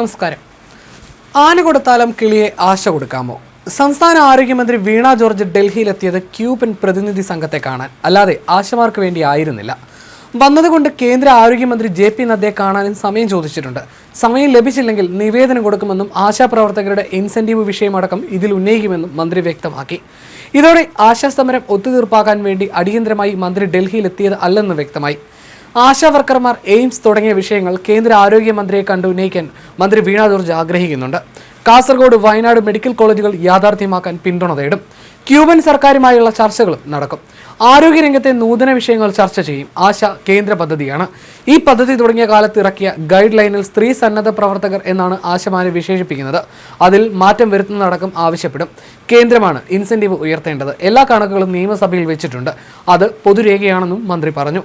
നമസ്കാരം. ആന കൊടുത്താലും കിളിയെ ആശ കൊടുക്കാമോ? സംസ്ഥാന ആരോഗ്യമന്ത്രി വീണ ജോർജ് ഡൽഹിയിലെത്തിയത് ക്യൂബൻ പ്രതിനിധി സംഘത്തെ കാണാൻ. അല്ലാതെ ആശമാർക്ക് വേണ്ടി ആയിരുന്നില്ല. വന്നതുകൊണ്ട് കേന്ദ്ര ആരോഗ്യമന്ത്രി ജെ പി നദ്ദയെ കാണാനും സമയം ചോദിച്ചിട്ടുണ്ട്. സമയം ലഭിച്ചില്ലെങ്കിൽ നിവേദനം കൊടുക്കുമെന്നും ആശാപ്രവർത്തകരുടെ ഇൻസെന്റീവ് വിഷയമടക്കം ഇതിൽ ഉന്നയിക്കുമെന്നും മന്ത്രി വ്യക്തമാക്കി. ഇതോടെ ആശാസമരം ഒത്തുതീർപ്പാക്കാൻ വേണ്ടി അടിയന്തരമായി മന്ത്രി ഡൽഹിയിലെത്തിയത് അല്ലെന്ന് വ്യക്തമായി. ആശാ വർക്കർമാർ എയിംസ് തുടങ്ങിയ വിഷയങ്ങൾ കേന്ദ്ര ആരോഗ്യമന്ത്രിയെ കണ്ട് ഉന്നയിക്കാൻ മന്ത്രി വീണ ജോർജ് ആഗ്രഹിക്കുന്നുണ്ട്. കാസർഗോഡ് വയനാട് മെഡിക്കൽ കോളേജുകൾ യാഥാർത്ഥ്യമാക്കാൻ പിന്തുണ തേടും ക്യൂബൻ സർക്കാരുമായുള്ള ചർച്ചകളും നടക്കും. ആരോഗ്യരംഗത്തെ നൂതന വിഷയങ്ങൾ ചർച്ച ചെയ്യും. ആശ കേന്ദ്ര പദ്ധതിയാണ്. ഈ പദ്ധതി തുടങ്ങിയ കാലത്ത് ഇറക്കിയ ഗൈഡ് ലൈനിൽ സ്ത്രീ സന്നദ്ധ പ്രവർത്തകർ എന്നാണ് ആശമാരെ വിശേഷിപ്പിക്കുന്നത്. അതിൽ മാറ്റം വരുത്തുന്നതടക്കം ആവശ്യപ്പെടും. കേന്ദ്രമാണ് ഇൻസെന്റീവ് ഉയർത്തേണ്ടത്. എല്ലാ കണക്കുകളും നിയമസഭയിൽ വെച്ചിട്ടുണ്ട്. അത് പൊതുരേഖയാണെന്നും മന്ത്രി പറഞ്ഞു.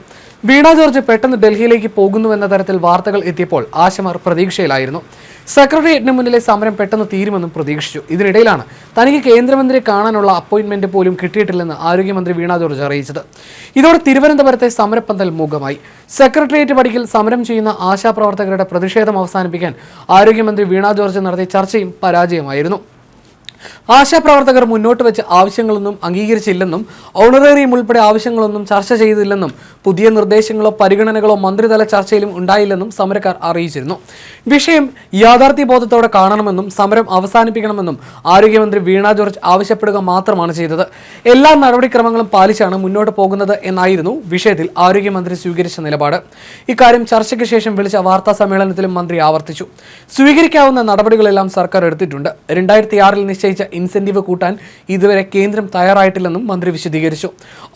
വീണ ജോർജ് പെട്ടെന്ന് ഡൽഹിയിലേക്ക് പോകുന്നുവെന്ന തരത്തിൽ വാർത്തകൾ എത്തിയപ്പോൾ ആശമാർ പ്രതീക്ഷയിലായിരുന്നു. സെക്രട്ടേറിയറ്റിന് മുന്നിലെ സമരം പെട്ടെന്ന് തീരുമെന്നും പ്രതീക്ഷിച്ചു. ഇതിനിടയിലാണ് തനിക്ക് കേന്ദ്രമന്ത്രിയെ കാണാനുള്ള അപ്പോയിന്റ്മെന്റ് പോലും കിട്ടിയിട്ടില്ലെന്ന് ആരോഗ്യമന്ത്രി വീണ ജോർജ് അറിയിച്ചത്. ഇതോടെ തിരുവനന്തപുരത്തെ സമരപ്പന്തൽ മൂകമായി. സെക്രട്ടേറിയറ്റ് പടിക്കൽ സമരം ചെയ്യുന്ന ആശാപ്രവർത്തകരുടെ പ്രതിഷേധം അവസാനിപ്പിക്കാൻ ആരോഗ്യമന്ത്രി വീണ ജോർജ് നടത്തിയ ചർച്ചയും പരാജയമായിരുന്നു. ആശാപ്രവർത്തകർ മുന്നോട്ട് വെച്ച ആവശ്യങ്ങളൊന്നും അംഗീകരിച്ചില്ലെന്നും ഓണറേറിയം ഉൾപ്പെടെ ആവശ്യങ്ങളൊന്നും ചർച്ച ചെയ്തില്ലെന്നും പുതിയ നിർദ്ദേശങ്ങളോ പരിഗണനകളോ മന്ത്രിതല ചർച്ചയിലും ഉണ്ടായില്ലെന്നും സമരക്കാർ അറിയിച്ചിരുന്നു. വിഷയം യാഥാർത്ഥ്യബോധത്തോടെ കാണണമെന്നും സമരം അവസാനിപ്പിക്കണമെന്നും ആരോഗ്യമന്ത്രി വീണ ജോർജ് ആവശ്യപ്പെടുക മാത്രമാണ് ചെയ്തത്. എല്ലാ നടപടിക്രമങ്ങളും പാലിച്ചാണ് മുന്നോട്ട് പോകുന്നത് എന്നായിരുന്നു വിഷയത്തിൽ ആരോഗ്യമന്ത്രി സ്വീകരിച്ച നിലപാട്. ഇക്കാര്യം ചർച്ചയ്ക്ക് ശേഷം വിളിച്ച വാർത്താ സമ്മേളനത്തിലും മന്ത്രി ആവർത്തിച്ചു. സ്വീകരിക്കാവുന്ന നടപടികളെല്ലാം സർക്കാർ എടുത്തിട്ടുണ്ട്. രണ്ടായിരത്തി ആറിൽ നിശ്ചയിച്ച ഇൻസെന്റീവ് കൂട്ടാൻ ഇതുവരെ കേന്ദ്രം തയ്യാറായിട്ടില്ലെന്നും മന്ത്രി വിശദീകരിച്ചു.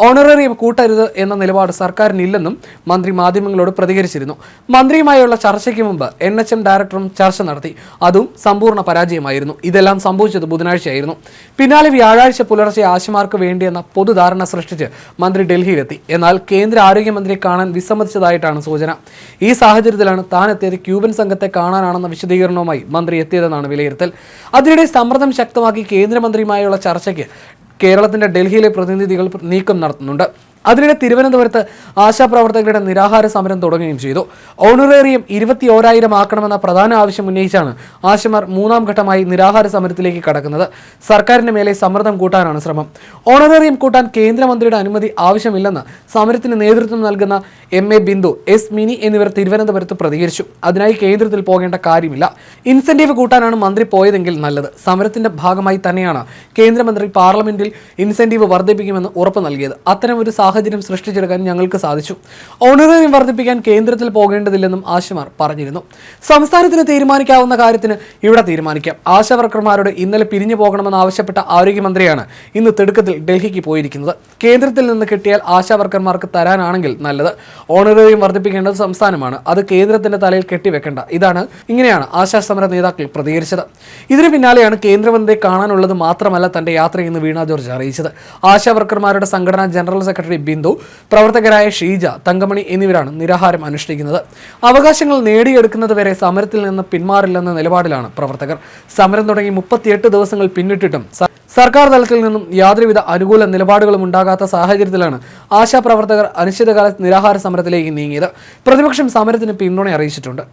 ഓണററി കൂട്ടരുത് എന്ന നിലപാട് സർക്കാരിനില്ലെന്നും മന്ത്രി മാധ്യമങ്ങളോട് പ്രതികരിച്ചിരുന്നു. മന്ത്രിയുമായുള്ള ചർച്ചയ്ക്ക് മുമ്പ് എൻ എച്ച് എം ഡയറക്ടറും ചർച്ച നടത്തി. അതും സമ്പൂർണ പരാജയമായിരുന്നു. ഇതെല്ലാം സംഭവിച്ചത് ബുധനാഴ്ചയായിരുന്നു. പിന്നാലെ വ്യാഴാഴ്ച പുലർച്ചെ ആശമാർക്ക് വേണ്ടിയെന്ന പൊതുധാരണ സൃഷ്ടിച്ച് മന്ത്രി ഡൽഹിയിലെത്തി. എന്നാൽ കേന്ദ്ര ആരോഗ്യമന്ത്രിയെ കാണാൻ വിസമ്മതിച്ചതായിട്ടാണ് സൂചന. ഈ സാഹചര്യത്തിലാണ് താൻ എത്തിയത് ക്യൂബൻ സംഘത്തെ കാണാനാണെന്ന വിശദീകരണവുമായി മന്ത്രി എത്തിയതെന്നാണ് വിലയിരുത്തൽ. അതിനിടെ സമ്മർദ്ദം ശക്തമാക്കി കേന്ദ്രമന്ത്രിയുമായുള്ള ചർച്ചയ്ക്ക് കേരളത്തിന്റെ ഡൽഹിയിലെ പ്രതിനിധികൾ നീക്കം നടത്തുന്നുണ്ട്. അതിനിടെ തിരുവനന്തപുരത്ത് ആശാപ്രവർത്തകരുടെ നിരാഹാര സമരം തുടങ്ങുകയും ചെയ്തു. ഓണറേറിയം ഇരുപത്തി ഓരായിരം ആക്കണമെന്ന പ്രധാന ആവശ്യം ഉന്നയിച്ചാണ് ആശമാർ മൂന്നാം ഘട്ടമായി നിരാഹാര സമരത്തിലേക്ക് കടക്കുന്നത്. സർക്കാരിന് മേലെ സമ്മർദ്ദം കൂട്ടാനാണ് ശ്രമം. ഓണറേറിയം കൂട്ടാൻ കേന്ദ്രമന്ത്രിയുടെ അനുമതി ആവശ്യമില്ലെന്ന് സമരത്തിന് നേതൃത്വം നൽകുന്ന M A Bindu S Mini എന്നിവർ തിരുവനന്തപുരത്ത് പ്രതികരിച്ചു. അതിനായി കേന്ദ്രത്തിൽ പോകേണ്ട കാര്യമില്ല. ഇൻസെന്റീവ് കൂട്ടാനാണ് മന്ത്രി പോയതെങ്കിൽ നല്ലത്. സമരത്തിന്റെ ഭാഗമായി തന്നെയാണ് കേന്ദ്രമന്ത്രി പാർലമെന്റിൽ ഇൻസെന്റീവ് വർദ്ധിപ്പിക്കുമെന്ന് ഉറപ്പ് നൽകിയത്. അത്തരമൊരു സാഹചര്യം സൃഷ്ടിച്ചെടുക്കാൻ ഞങ്ങൾക്ക് സാധിച്ചു. ഓണറേറിയം വർദ്ധിപ്പിക്കാൻ കേന്ദ്രത്തിൽ പോകേണ്ടതില്ലെന്നും ആശമാർ പറഞ്ഞിരുന്നു. സംസ്ഥാനത്തിന് തീരുമാനിക്കാവുന്ന കാര്യത്തിന് ഇവിടെ തീരുമാനിക്കാം. ആശാവർക്കർമാരോട് ഇന്നലെ പിരിഞ്ഞു പോകണമെന്ന് ആവശ്യപ്പെട്ട ആരോഗ്യമന്ത്രിയാണ് ഇന്ന് തിടുക്കത്തിൽ ഡൽഹിക്ക് പോയിരിക്കുന്നത്. കേന്ദ്രത്തിൽ നിന്ന് കിട്ടിയാൽ ആശാവർക്കർമാർക്ക് തരാനാണെങ്കിൽ നല്ലത്. ഓണറേറിയം വർദ്ധിപ്പിക്കേണ്ടത് സംസ്ഥാനമാണ്. അത് കേന്ദ്രത്തിന്റെ തലയിൽ കെട്ടിവെക്കേണ്ട. ഇതാണ് ഇങ്ങനെയാണ് ആശാസമര നേതാക്കൾ പ്രതികരിച്ചത്. ഇതിനു പിന്നാലെയാണ് കേന്ദ്രമന്ത്രിയെ കാണാനുള്ളത് മാത്രമല്ല തന്റെ യാത്രയെന്ന് വീണ ജോർജ് അറിയിച്ചത്. ആശാവർക്കർമാരുടെ സംഘടനാ ജനറൽ സെക്രട്ടറി ബിന്ദു പ്രവർത്തകരായ ഷീജ തങ്കമണി എന്നിവരാണ് നിരാഹാരം അനുഷ്ഠിക്കുന്നത്. അവകാശങ്ങൾ നേടിയെടുക്കുന്നത് വരെ സമരത്തിൽ നിന്ന് പിന്മാറില്ലെന്ന നിലപാടിലാണ് പ്രവർത്തകർ. സമരം തുടങ്ങി മുപ്പത്തിയെട്ട് ദിവസങ്ങൾ പിന്നിട്ടിട്ടും സർക്കാർ തലത്തിൽ നിന്നും യാതൊരുവിധ അനുകൂല നിലപാടുകളും ഉണ്ടാകാത്ത സാഹചര്യത്തിലാണ് ആശാപ്രവർത്തകർ അനിശ്ചിതകാല നിരാഹാര സമരത്തിലേക്ക് നീങ്ങിയത്. പ്രതിപക്ഷം സമരത്തിന് പിന്തുണ അറിയിച്ചിട്ടുണ്ട്.